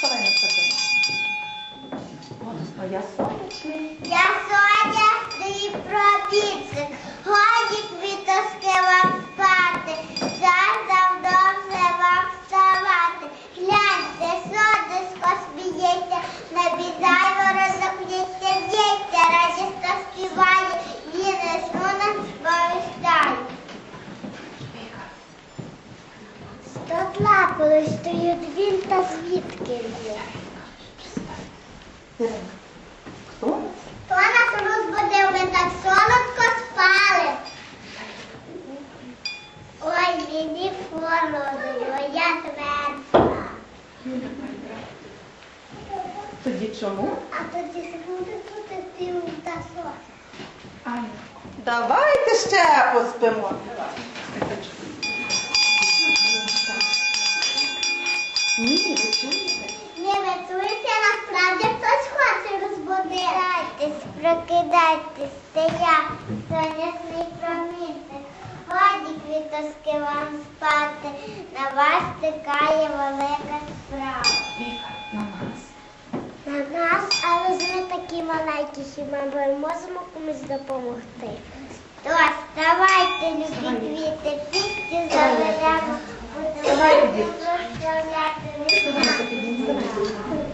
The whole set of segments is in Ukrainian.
Вставай на середину. Я сонячний. Я соня, ти пробіцик, годік від Листують він та звідки є. Ірина, хто? Хто нас розбудив, ми так солодко спали. Ой, мені холодно, я змерзла. Тоді чому? А тоді буде бути пів та сон. Давайте ще поспимо. Ні, чуєте? Не витуйте, насправді хтось хоче розбудити. Прокидайтесь, прокидайтесь, це я, сонячний промінник. Годі квіточки вам спати, на вас чекає велика справа. На нас. На нас, але ж ми такі маленькі, хіба ми можемо комусь допомогти. Тож, давайте, любі квіти, пісню заведемо, будемо прославляти Masih.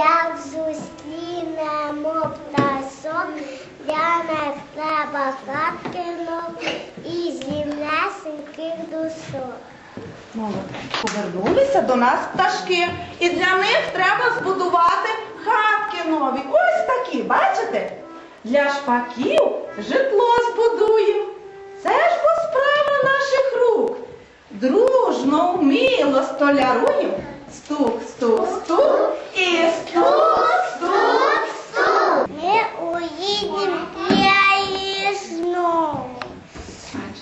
Як зустрінемо пташок, для них треба хатки і зімнесеньких душок. Молодець. Повернулися до нас пташки. І для них треба збудувати хатки нові. Ось такі, бачите? Для шпаків житло збудуємо. Це ж бо справа наших рук. Дружно, вміло столяруємо. Стук, стук, стук і стук, стук, стук. Ми уїдемо я знову.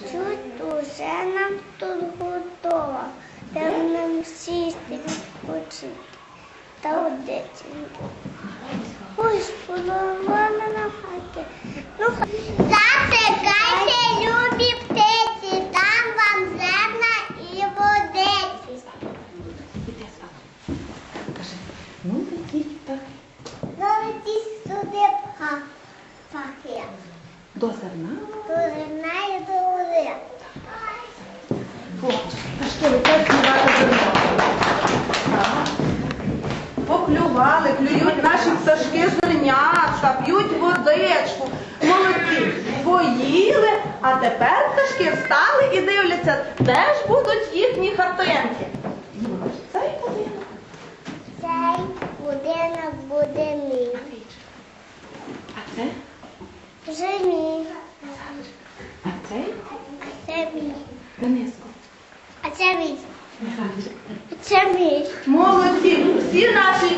Чуть уже нам тут готово. Там нам сісти відпочити. Та одеченьки. Ось половина на хаті. Ну, до зерна. До зерна і до води. Зерно. Поклювали, клюють наші пташки зернятка, п'ють водичку. Молодці, поїли, а тепер пташки встали і дивляться, де ж будуть їхні хатинки. Цей будинок. Цей будинок буде мій. А це? Вже мій. А цей? Це мій. Дениско. А це мій. Це мій. Молодці, всі наші